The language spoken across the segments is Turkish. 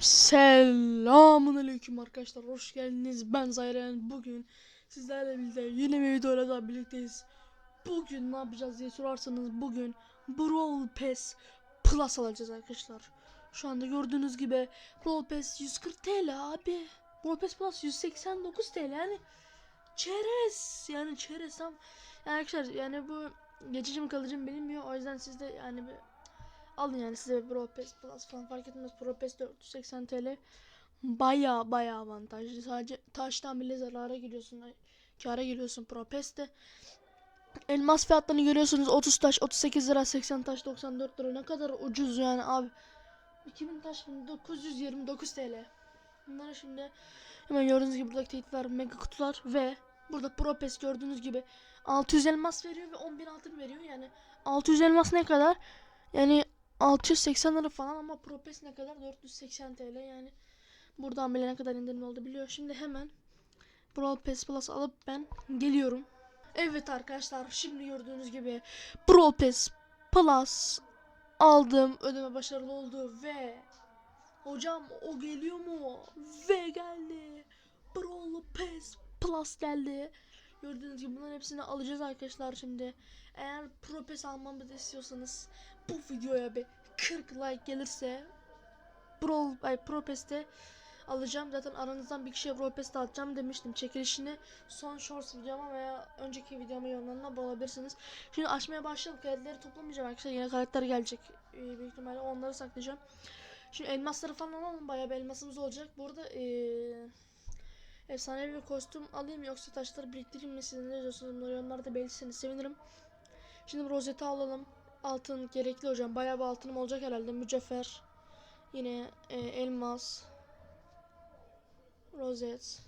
Selamun aleyküm arkadaşlar hoş geldiniz. Ben Zayren bugün sizlerle birlikte yeni bir videoyla daha birlikteyiz. Bugün ne yapacağız diye sorarsanız bugün Brawl Pass Plus alacağız arkadaşlar. Şu anda gördüğünüz gibi Brawl Pass 140 TL abi. Brawl Pass Plus 189 TL yani Çerez. Yani çerez tam. Yani arkadaşlar yani bu geçici mi kalıcı mı bilinmiyor o yüzden siz de yani bir Alın yani size Pro Pass Plus falan fark etmez. Pro Pass 480 TL. Baya baya avantajlı. Sadece taştan bile zarara giriyorsun. ay, Kâra giriyorsun Pro Pass'te. Elmas fiyatlarını görüyorsunuz. 30 taş 38 lira, 80 taş 94 lira. Ne kadar ucuz yani abi. 2000 taş 929 TL. Bunları şimdi hemen gördüğünüz gibi buradaki tehditler mega kutular ve burada Pro Pass gördüğünüz gibi 600 elmas veriyor ve 10.000 altın veriyor. Yani 600 elmas ne kadar? Yani 680 lira falan ama Propes ne kadar? 480 TL yani. Buradan bile ne kadar indirim oldu biliyor. Şimdi hemen Brawl Pass Plus alıp ben geliyorum. Evet arkadaşlar şimdi gördüğünüz gibi Brawl Pass Plus aldım. Ödeme başarılı oldu ve hocam o geliyor mu? Ve geldi. Brawl Pass Plus geldi. Gördüğünüz gibi bunların hepsini alacağız arkadaşlar şimdi. Eğer Pro Pass almamı da istiyorsanız bu videoya bir 40 like gelirse Pro, ay, Pro Pass'te alacağım. Zaten aranızdan bir kişiye Pro Pass dağıtacağım demiştim. Çekilişini son shorts videoma veya önceki videoma yorumlarına bulabilirsiniz. Şimdi açmaya başlayalım. Karakterleri toplamayacağım arkadaşlar. Yine karakter gelecek. Ee, büyük ihtimalle onları saklayacağım. Şimdi elmasları falan alalım. Bayağı bir elmasımız olacak. Burada ee, efsanevi bir kostüm alayım yoksa taşları biriktireyim mi? Siz ne diyorsunuz? Yorumlarda belirtirseniz sevinirim. Şimdi rozeti alalım. Altın gerekli hocam. Bayağı bir altınım olacak herhalde. Mücevher. Yine e, elmas. Rozet.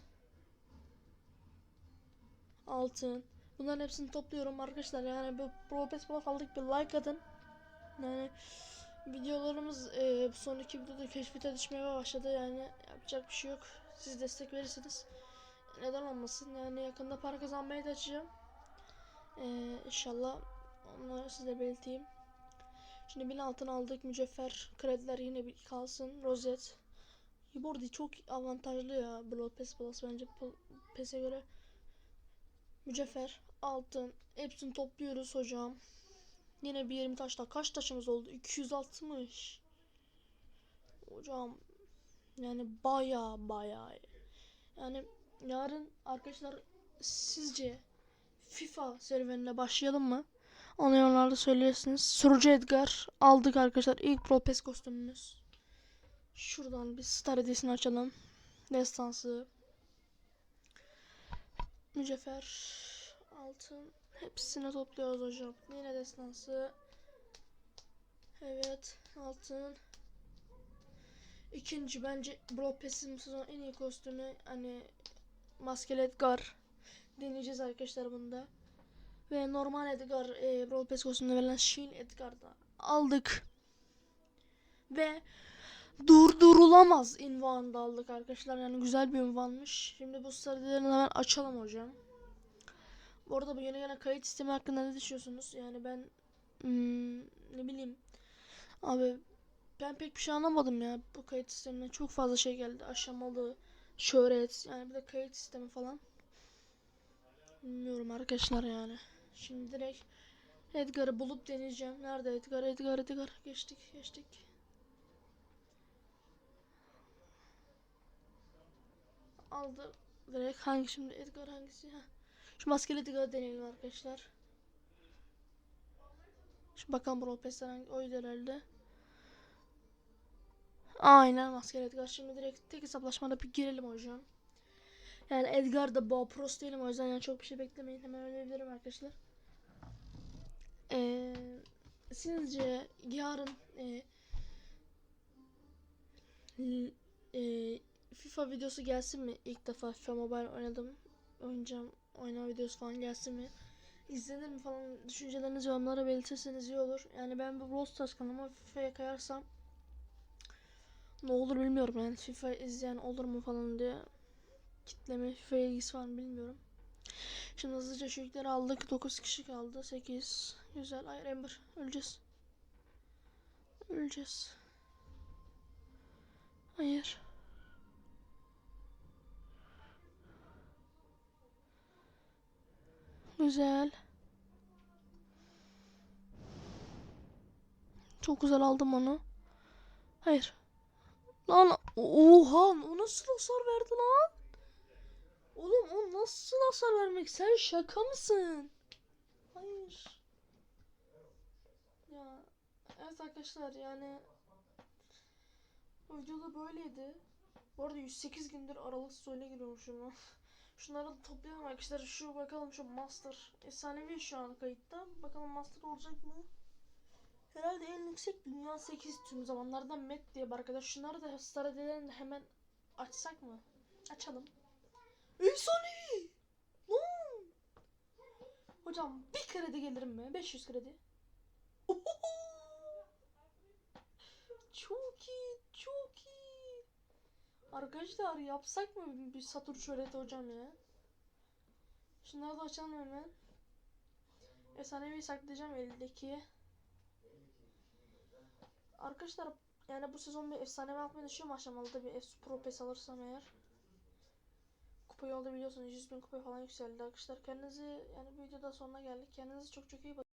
Altın. Bunların hepsini topluyorum arkadaşlar. Yani bu Pro Pass Plus aldık bir like atın. Yani videolarımız e, son iki videoda keşfete düşmeye başladı. Yani yapacak bir şey yok. Siz destek verirseniz neden olmasın. Yani yakında para kazanmaya da açacağım. E, inşallah onları size belirteyim. Şimdi bin altın aldık. Mücevher krediler yine bir kalsın. Rozet. Arada çok avantajlı ya. Blood Pass Plus bence PES'e göre. Mücevher, altın. Hepsini topluyoruz hocam. Yine bir 20 taşla. Kaç taşımız oldu? 260. Hocam. Yani baya baya. Yani yarın arkadaşlar sizce FIFA serüvenine başlayalım mı? Onu yorumlarda söylersiniz. Surucu Edgar aldık arkadaşlar. İlk Pro Pass kostümümüz. Şuradan bir star hediyesini açalım. Destansı. Mücevher. Altın. Hepsini topluyoruz hocam. Yine destansı. Evet. Altın. İkinci bence Bro Pass'in sezon en iyi kostümü hani Maskeli Edgar deneyeceğiz arkadaşlar bunda. Ve normal Edgar e, Brawl Pass kostümüne verilen Shin Edgar'da aldık. Ve durdurulamaz ünvanı da aldık arkadaşlar. Yani güzel bir ünvanmış. Şimdi bu stratejilerini hemen açalım hocam. Bu arada bu yeni gelen kayıt sistemi hakkında ne düşünüyorsunuz? Yani ben hmm, ne bileyim abi ben pek bir şey anlamadım ya. Bu kayıt sistemine çok fazla şey geldi. Aşamalı şöhret yani bir de kayıt sistemi falan. Bilmiyorum arkadaşlar yani. Şimdi direkt Edgar'ı bulup deneyeceğim. Nerede Edgar? Edgar Edgar. Geçtik geçtik. Aldı. Direkt hangi şimdi? Edgar hangisi? Ha şu maskeli Edgar'ı deneyelim arkadaşlar. Bakalım Brawl Pass'ler hangi? Oydu herhalde Aynen maskeli Edgar. Şimdi direkt tek hesaplaşmada bir girelim hocam. Yani Edgar da Boğa Pros değilim o yüzden yani çok bir şey beklemeyin. Hemen ölebilirim arkadaşlar. Ee, sizce yarın e, e, FIFA videosu gelsin mi? İlk defa FIFA Mobile oynadım. Oynayacağım. Oynama videosu falan gelsin mi? İzlenir mi falan düşüncelerinizi yorumlara belirtirseniz iyi olur. Yani ben bu Brawl Stars kanalıma FIFA'ya kayarsam ne olur bilmiyorum yani FIFA izleyen olur mu falan diye. Kitleme FIFA ilgisi var bilmiyorum. Şimdi hızlıca şu yükleri aldık. 9 kişi kaldı. 8. Güzel. Hayır Ember. Öleceğiz. Öleceğiz. Hayır. Güzel. Çok güzel aldım onu. Hayır. Lan oha o nasıl hasar verdi lan? Oğlum o nasıl hasar vermek? Sen şaka mısın? Hayır. Ya evet arkadaşlar yani videoda böyleydi. Bu arada 108 gündür aralıksız oyuna giriyormuşum ben. Şunları da toplayalım arkadaşlar. Şu bakalım şu master. Efsanevi şu an kayıtta. Bakalım master olacak mı? Herhalde en yüksek dünya 8 tüm zamanlardan met diye bir arkadaş. Şunları da star de hemen açsak mı? Açalım. Efsanevi! Lan! Hocam bir kredi gelir mi? 500 kredi. Ohoho! Çok iyi, çok iyi. Arkadaşlar yapsak mı bir Satur şöhreti hocam ya? Şunları da açalım hemen. Efsanevi saklayacağım eldeki. Arkadaşlar yani bu sezon bir efsanevi atmayı düşünüyorum aşamalıda bir F Pro PES alırsam eğer. Kupayı oldu biliyorsunuz 100 bin kupaya falan yükseldi arkadaşlar. Kendinizi yani bu videoda sonuna geldik. Kendinize çok çok iyi bakın.